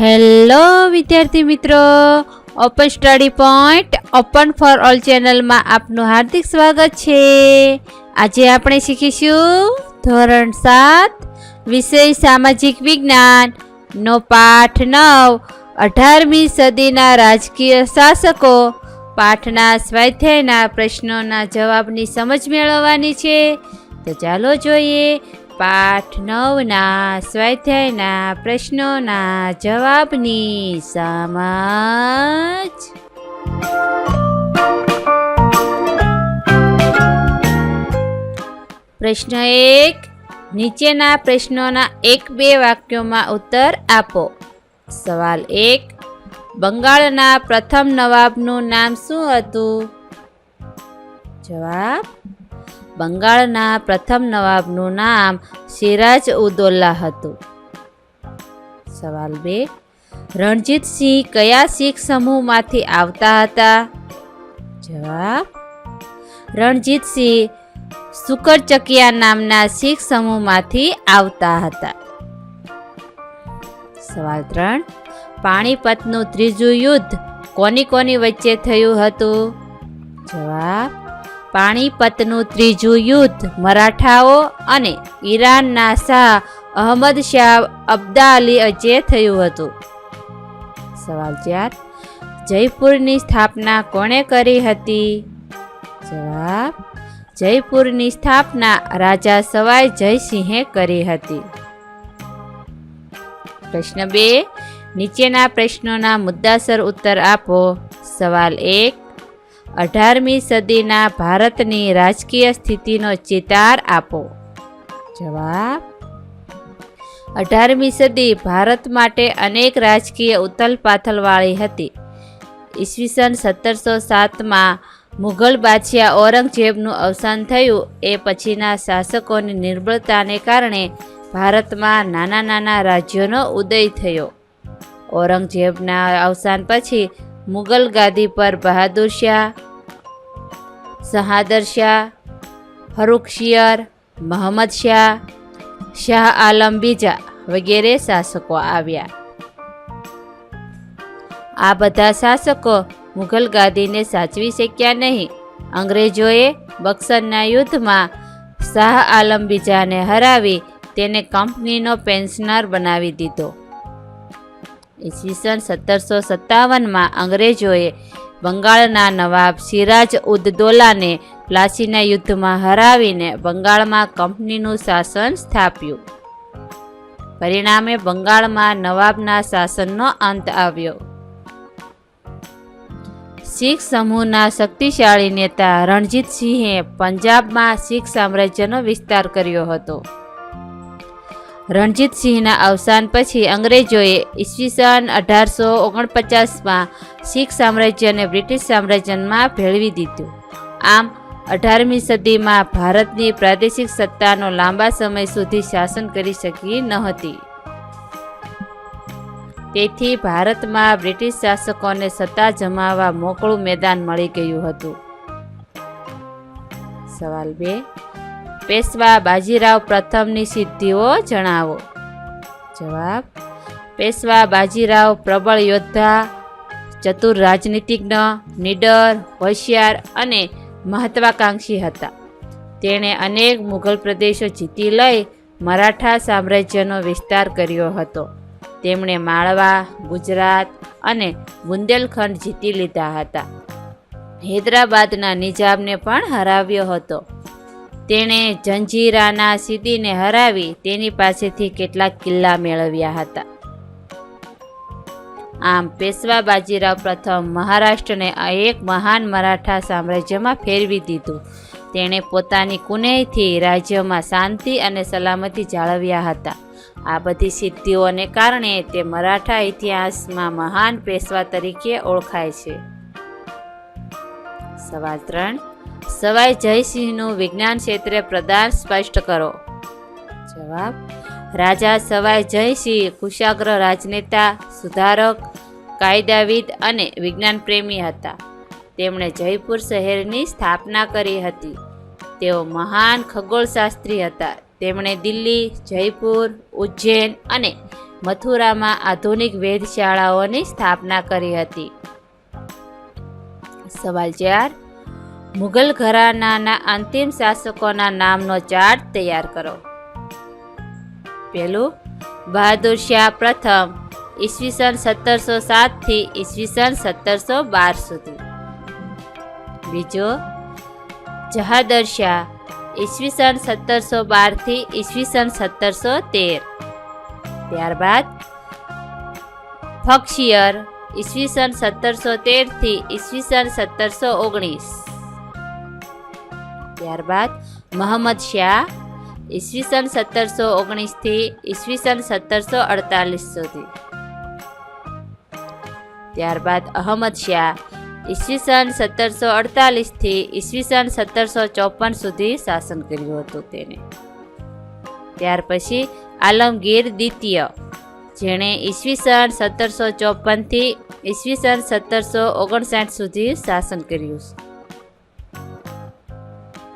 Hello વિદ્યાર્થી મિત્રો open study point open for all ચેનલમાં આપનું હાર્દિક સ્વાગત છે. આજે આપણે શીખીશું ધોરણ સાત, વિષય સામાજિક વિજ્ઞાન નો પાઠ નવ, અઢારમી સદીના રાજકીય શાસકો પાઠના સ્વાધ્યાયના પ્રશ્નોના જવાબની સમજ મેળવવાની છે. તો ચાલો જોઈએ પાઠ નવના સ્વાધ્યાયના, પ્રશ્નોના જવાબની સમજ. પ્રશ્ન એક, નીચેના પ્રશ્નોના એક બે વાક્યોમાં ઉત્તર આપો. સવાલ એક, બંગાળના પ્રથમ નવાબનું નામ શું હતું? જવાબ બંગાળના પ્રથમ નવાબનું નામ સિરાજ ઉદૌલા હતું. સવાલ બે. રણજીતસિંહ કયા શીખ સમૂહમાંથી આવતા હતા? જવાબ. રણજીતસિંહ સુકરચકિયા નામના શીખ સમૂહમાંથી આવતા હતા. સવાલ ત્રણ. પાણીપતનું ત્રીજું યુદ્ધ કોની કોની વચ્ચે થયું હતું? જવાબ. પાણીપતનું ત્રીજું યુદ્ધ મરાઠાઓ અને ઈરાનના શાહ અહમદ શાહ અબ્દાલી અજે થયું હતું. સવાલ ચાર, જયપુરની સ્થાપના કોણે કરી હતી? જવાબ, જયપુરની સ્થાપના રાજા સવાઈ જયસિંહે કરી હતી. પ્રશ્ન બે, નીચેના પ્રશ્નોના મુદ્દાસર ઉત્તર આપો. સવાલ એક અઢારમી સદીના ભારતની રાજકીય સ્થિતિનો ચિતાર આપો. જવાબ? અઢારમી સદી ભારત માટે અનેક રાજકીય ઉથલપાથલવાળી હતી. ઈસવીસન સત્તરસો સાતમાં મુઘલ બાદશાહ ઔરંગઝેબનું અવસાન થયું. એ પછીના શાસકોની નિર્બળતાને કારણે ભારતમાં નાના નાના રાજ્યોનો ઉદય થયો. ઔરંગઝેબના અવસાન પછી મુગલ ગાદી પર બહાદુર શાહ, સહાદર શાહ ફરુખશિયર મહમ્મદ શાહ શાહ આલમ બીજા વગેરે શાસકો આવ્યા. આ બધા શાસકો મુઘલ ગાદીને સાચવી શક્યા નહીં. અંગ્રેજોએ બક્સરના યુદ્ધમાં શાહ આલમ બીજાને હરાવી તેને કંપનીનો પેન્શનર બનાવી દીધો. ઈસવીસન સત્તરસો સત્તાવનમાં અંગ્રેજોએ બંગાળના નવાબ સિરાજ ઉદ દૌલાને પ્લાસીના યુદ્ધમાં હરાવીને બંગાળમાં કંપનીનું શાસન સ્થાપ્યું. પરિણામે બંગાળમાં નવાબના શાસનનો અંત આવ્યો. શીખ સમૂહના શક્તિશાળી નેતા રણજીતસિંહે પંજાબમાં શીખ સામ્રાજ્યનો વિસ્તાર કર્યો હતો. રણજીતસિંહના અવસાન પછી અંગ્રેજોએ ઈસવીસન અઢારસો ઓગણપચાસમાં શીખ સામ્રાજ્યને બ્રિટિશ સામ્રાજ્યમાં ભેળવી દીધું. આમ, અઢારમી સદીમાં ભારતની પ્રાદેશિક સત્તાનો લાંબા સમય સુધી શાસન કરી શકી નહોતી તેથી ભારતમાં બ્રિટિશ શાસકોને સત્તા જમાવવા મોકળું મેદાન મળી ગયું હતું. સવાલ બે પેશવા બાજીરાવ પ્રથમની સિદ્ધિઓ જણાવો. જવાબ, પેશવા બાજીરાવ પ્રબળ યોદ્ધા, ચતુર રાજનીતિજ્ઞ, નિડર, હોશિયાર અને મહત્વાકાંક્ષી હતા. તેણે અનેક મુઘલ પ્રદેશો જીતી લઈ મરાઠા સામ્રાજ્યનો વિસ્તાર કર્યો હતો. તેમણે માળવા, ગુજરાત અને બુંદેલખંડ જીતી લીધા હતા. હૈદરાબાદના નિજામને પણ હરાવ્યો હતો. તેણે જંજીરાના સિદ્ધિને હરાવી તેની પાસેથી કેટલાક કિલ્લા મેળવ્યા હતા. આમ પેશવા બાજીરાવ પ્રથમ મહારાષ્ટ્રને એક મહાન મરાઠા સામ્રાજ્યમાં ફેરવી દીધું. તેણે પોતાની કુનેહથી રાજ્યમાં શાંતિ અને સલામતી જાળવ્યા હતા. આ બધી સિદ્ધિઓને કારણે તે મરાઠા ઇતિહાસમાં મહાન પેશવા તરીકે ઓળખાય છે. સવાલ ત્રણ સવાઈ જયસિંહનું વિજ્ઞાન ક્ષેત્રે પ્રદાન સ્પષ્ટ કરો. જવાબ, રાજા સવાઈ જયસિંહ કુશાગ્ર રાજનેતા, સુધારક, કાયદાવિદ અને વિજ્ઞાન પ્રેમી હતા. તેમણે જયપુર શહેરની સ્થાપના કરી હતી. તેઓ મહાન ખગોળશાસ્ત્રી હતા. તેમણે દિલ્હી, જયપુર, ઉજ્જૈન અને મથુરામાં આધુનિક વેધશાળાઓની સ્થાપના કરી હતી. સવાલ ચાર મુઘલ ઘરાનાના અંતિમ શાસકોના નામનો ચાર્ટ તૈયાર કરો. પહેલું, બહાદુર શાહ પ્રથમ, ઈસવીસન સત્તરસો સાતથી ઈસવીસન સત્તરસો બાર સુધી. બીજો, જહાદર શાહ, ઈસવીસન સત્તરસો બારથી ઈસવીસન સત્તરસો તેર. ત્યારબાદ ફક્ષિયર ઈસવીસન સત્તરસો તેરથી ઈસવીસન સત્તરસો ઓગણીસ. ત્યારબાદ મોહમ્મદ શાહ ઈસવીસન સત્તરસો ઓગણીસથી ઈસવીસન સત્તરસો અડતાલીસ સુધી. ત્યારબાદ અહમદ શાહ ઈસવીસન સત્તરસો અડતાલીસથી ઈસવીસન સત્તરસો ચોપન સુધી શાસન કર્યું હતું તેને. ત્યાર પછી આલમગીર દ્વિતીય, જેણે ઈસવીસન સત્તરસો ચોપનથી ઈસવીસન સત્તરસો ઓગણસાઠ સુધી શાસન કર્યું.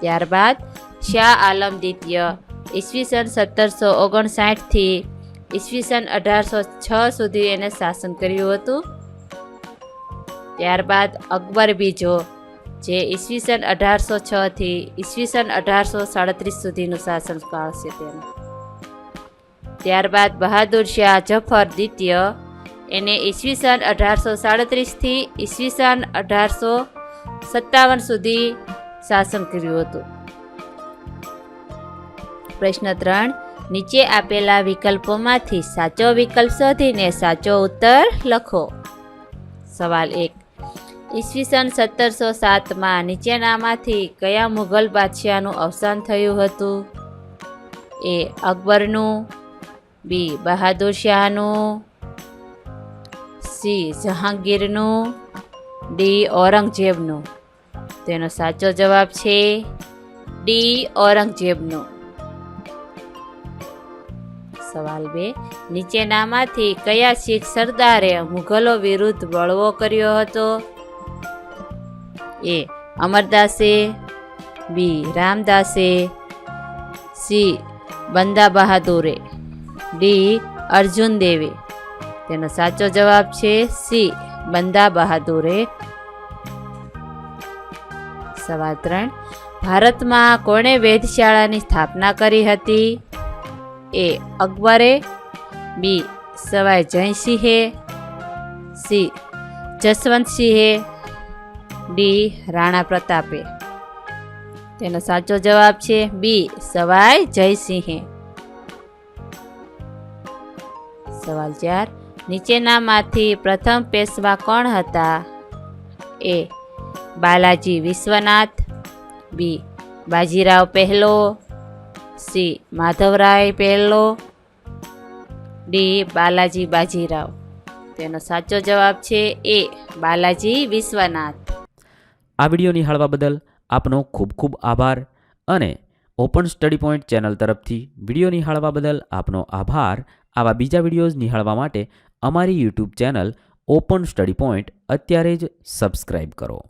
ત્યારબાદ શાહ આલમ દ્વિતીય, ઈસવીસન સત્તરસો ઓગણસાઠથી ઈસવીસન અઢારસો છ સુધી એને શાસન કર્યું હતું. ત્યારબાદ અકબર બીજો, જે ઈસવીસન અઢારસો છથી ઈસવીસન અઢારસો સાડત્રીસ સુધીનું શાસનકાળ છે તેનું. ત્યારબાદ બહાદુર શાહ જફર દ્વિતીય, એને ઈસવીસન અઢારસો સાડત્રીસથી ઈસવીસન અઢારસો સત્તાવન સુધી શાસન કર્યું હતું. પ્રશ્ન ત્રણ, નીચે આપેલા વિકલ્પોમાંથી સાચો વિકલ્પ શોધીને સાચો ઉત્તર લખો. સવાલ એક, ઈસવીસન સત્તરસો સાતમાં નીચેનામાંથી કયા મુઘલ બાદશાહનું અવસાન થયું હતું? એ, અકબરનું, બી, બહાદુર શાહનું, સી, જહાંગીરનું, ડી, ઔરંગઝેબનું. તેનો સાચો જવાબ છે ડી, ઔરંગઝેબનો. સવાલ બે, નીચેનામાંથી કયા શીખ સરદારે મુઘલો વિરુદ્ધ બળવો કર્યો હતો? એ, અમરદાસે, બી, રામદાસે, સી બંદા બહાદુરે ડી, અર્જુન દેવે. તેનો સાચો જવાબ છે સી બંદા બહાદુરે સવાલ ત્રણ. ભારતમાં કોણે વેધશાળાની સ્થાપના કરી હતી? એ, અકબરે. બી સવાય જયસિંહે. સી, જસવંતસિંહે. ડી, રાણા પ્રતાપે. તેનો સાચો જવાબ છે બી સવાય જયસિંહે. સવાલ ચાર. નીચેનામાંથી પ્રથમ પેશવા કોણ હતા? એ બાલાજી વિશ્વનાથ, બી. બાજીરાવ પહેલો, સી. માધવરાય પહેલો, ડી. બાલાજી બાજીરાવ. તેનો સાચો જવાબ છે એ, બાલાજી વિશ્વનાથ. આ વીડિયો નિહાળવા બદલ આપનો ખૂબ ખૂબ આભાર અને ઓપન સ્ટડી પોઈન્ટ ચેનલ તરફથી વીડિયો નિહાળવા બદલ આપનો આભાર. આવા બીજા વિડીયોઝ નિહાળવા માટે અમારી YouTube channel open study point અત્યારે જ સબસ્ક્રાઇબ કરો.